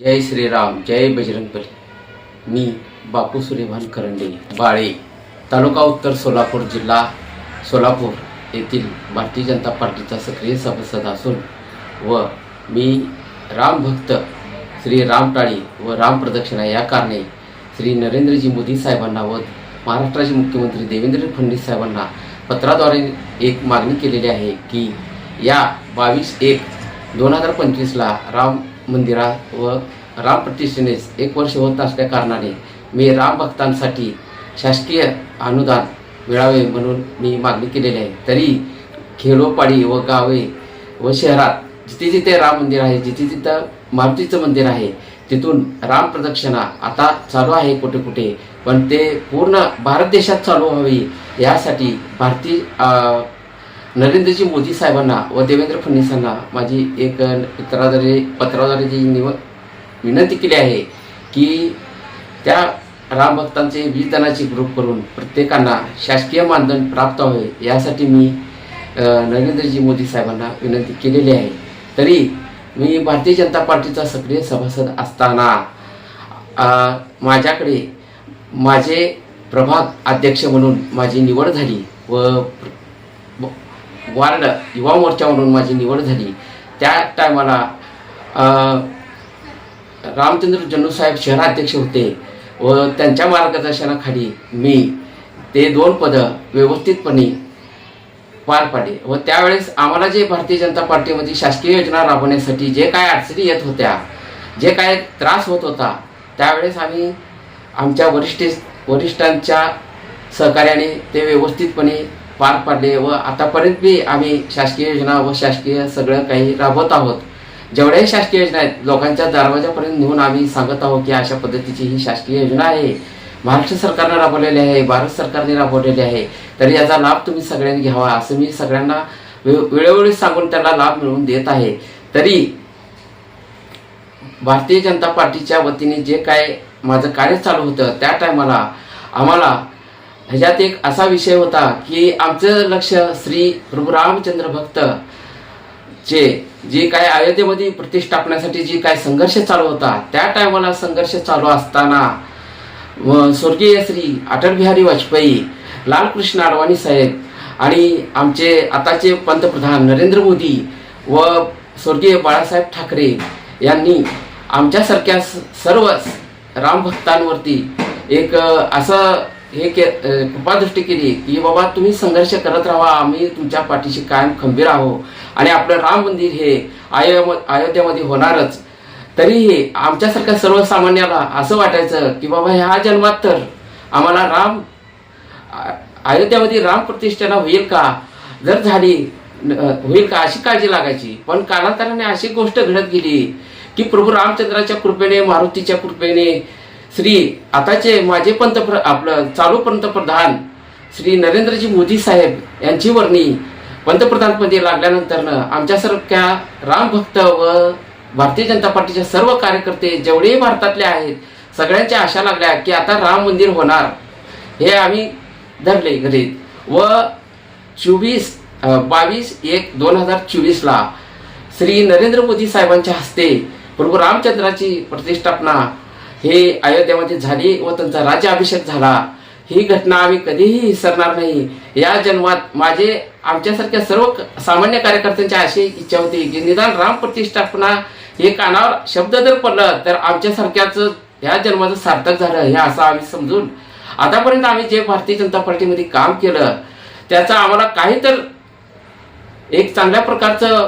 जय श्रीराम जय बजरंगबली. मी बापू सुरेभान करंडे बाळे तालुका उत्तर सोलापूर जिल्हा सोलापूर येथील भारतीय जनता पार्टीचा सक्रिय सभासद असून व मी रामभक्त श्री रामटाळी व राम प्रदक्षिणा या कारणे श्री नरेंद्रजी मोदी साहेबांना व महाराष्ट्राचे मुख्यमंत्री देवेंद्र फडणवीस साहेबांना पत्राद्वारे एक मागणी केलेली आहे की या बावीस एक दोन हजार पंचवीसला राम मंदिरा व राम प्रतिष्ठेनेच एक वर्ष होत असल्या कारणाने मी राम भक्तांसाठी शासकीय अनुदान मिळावे म्हणून मी मागणी केलेली आहे. तरी खेडोपाडी व गावे व शहरात जिथे जिथे राम मंदिर आहे जिथे जिथं मारुतीचं मंदिर आहे तिथून राम प्रदक्षिणा आता चालू आहे कुठे कुठे. पण ते पूर्ण भारत देशात चालू व्हावी यासाठी भारतीय नरेंद्रजी मोदी साहेबांना व देवेंद्र फडणवीसांना माझी एक पत्राद्वारे पत्राद्वारे जी निव विनंती केली आहे की त्या राम भक्तांचे वीजदानाचे ग्रुप करून प्रत्येकांना शासकीय मानधन प्राप्त व्हावे यासाठी मी नरेंद्रजी मोदी साहेबांना विनंती केलेली आहे. तरी मी भारतीय जनता पार्टीचा सक्रिय सभासद असताना माझ्याकडे माझे प्रभाग अध्यक्ष म्हणून माझी निवड झाली व वार्ड युवा मोर्चा म्हणून माझी निवड झाली. त्या टायमाला रामचंद्र जन्नूसाहेब शहराध्यक्ष होते व त्यांच्या मार्गदर्शनाखाली मी ते दोन पदं व्यवस्थितपणे पार पाडले. व त्यावेळेस आम्हाला जे भारतीय जनता पार्टीमध्ये शासकीय योजना राबवण्यासाठी जे काय अडचणी येत होत्या जे काय त्रास होत होता त्यावेळेस आम्ही आमच्या वरिष्ठ वरिष्ठांच्या सहकार्याने ते व्यवस्थितपणे पार पाडले व आतापर्यंत बी आम्ही शासकीय योजना व शासकीय सगळं काही राबवत आहोत. जेवढ्याही शासकीय योजना आहेत लोकांच्या दरवाजापर्यंत नेऊन आम्ही सांगत आहोत की अशा पद्धतीची ही शासकीय योजना आहे. महाराष्ट्र सरकारनं राबवलेली आहे भारत सरकारने राबवलेली आहे. तरी याचा लाभ तुम्ही सगळ्यांनी घ्यावा असं मी सगळ्यांना वेळोवेळी सांगून त्यांना लाभ मिळवून देत आहे. तरी भारतीय जनता पार्टीच्या वतीने जे काय माझं कार्य चालू होतं त्या टायमाला आम्हाला ह्याच्यात एक असा विषय होता की आमचं लक्ष श्री प्रभू रामचंद्र भक्त चे जे काय अयोध्येमध्ये प्रतिष्ठापण्यासाठी जी काय संघर्ष चालू होता त्या टायमाला संघर्ष चालू असताना व स्वर्गीय श्री अटल बिहारी वाजपेयी लालकृष्ण अडवाणी साहेब आणि आमचे आताचे पंतप्रधान नरेंद्र मोदी व स्वर्गीय बाळासाहेब ठाकरे यांनी आमच्यासारख्या स- रामभक्तांवरती एक असं हे के कृपादृष्टी केली की बाबा तुम्ही संघर्ष करत राहा आम्ही तुमच्या पाठीशी कायम खंबीर आहो आणि आपलं राम मंदिर हे अयो अयोध्यामध्ये होणारच. तरीही आमच्यासारख्या सर्वसामान्याला असं वाटायचं की बाबा ह्या जन्मात तर आम्हाला राम अयोध्यामध्ये राम प्रतिष्ठाना होईल का? जर झाली होईल का अशी काळजी लागायची. पण कालांतराने अशी गोष्ट घडत गेली की प्रभू रामचंद्राच्या कृपेने मारुतीच्या कृपेने श्री आताचे माझे पंतप्र आपलं चालू पंतप्रधान श्री नरेंद्रजी मोदी साहेब यांची वर्णी पंतप्रधानपदी लागल्यानंतरनं आमच्यासारख्या रामभक्त व भारतीय जनता पार्टीचे सर्व कार्यकर्ते जेवढेही भारतातले आहेत सगळ्यांच्या आशा लागल्या की आता राम मंदिर होणार हे आम्ही धरले घरी व चोवीस बावीस एक दोन हजार चोवीसला श्री नरेंद्र मोदी साहेबांच्या हस्ते प्रभू रामचंद्राची प्रतिष्ठापना हे अयोध्यामध्ये झाली व त्यांचा राज्याभिषेक झाला. ही घटना आम्ही कधीही विसरणार नाही. या जन्मात माझे आमच्यासारख्या सर्व सामान्य कार्यकर्त्यांची अशी इच्छा होती की निदान राम प्रतिष्ठापना हे कानावर शब्द जर पडलं तर आमच्यासारख्याच या जन्माचं सार्थक झालं हे असं आम्ही समजून आतापर्यंत आम्ही जे भारतीय जनता पार्टीमध्ये काम केलं त्याचा आम्हाला काही तर एक चांगल्या प्रकारचं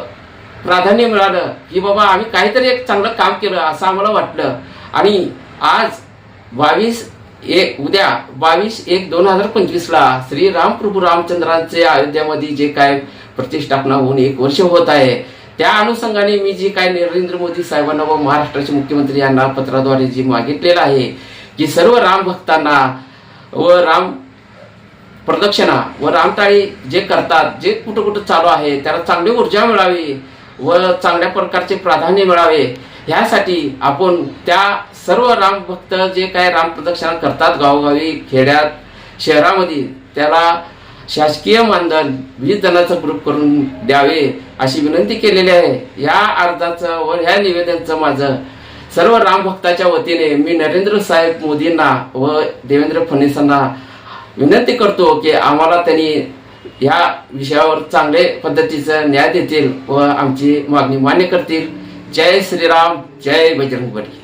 प्राधान्य मिळालं की बाबा आम्ही काहीतरी एक चांगलं काम केलं असं आम्हाला वाटलं. आणि आज बावीस एक उद्या बावीस एक दोन हजार पंचवीसला श्री रामप्रभू रामचंद्रांचे अयोध्यामध्ये जे काय प्रतिष्ठापना होऊन एक वर्ष होत आहे त्या अनुषंगाने मी जी काय नरेंद्र मोदी साहेबांना व महाराष्ट्राचे मुख्यमंत्री यांना पत्राद्वारे जी मागितलेलं आहे की सर्व राम भक्तांना व राम प्रदक्षिणा व रामटाळी जे करतात जे कुठं कुठं चालू आहे त्याला चांगली ऊर्जा मिळावी व चांगल्या प्रकारचे प्राधान्य मिळावे ह्यासाठी आपण त्या सर्व राम भक्त जे काय राम प्रदक्षिणा करतात गावोगावी खेड्यात शहरामध्ये त्याला शासकीय मानधन वीस जणांचा ग्रुप करून द्यावे अशी विनंती केलेली आहे. या अर्जाचं व ह्या निवेदनचं माझं सर्व राम भक्ताच्या वतीने मी नरेंद्र साहेब मोदींना व देवेंद्र फडणवीसांना विनंती करतो की आम्हाला त्यांनी या विषयावर चांगले पद्धतीचं न्याय देतील व आमची मागणी मान्य करतील. जय श्रीराम जय बजरंगबली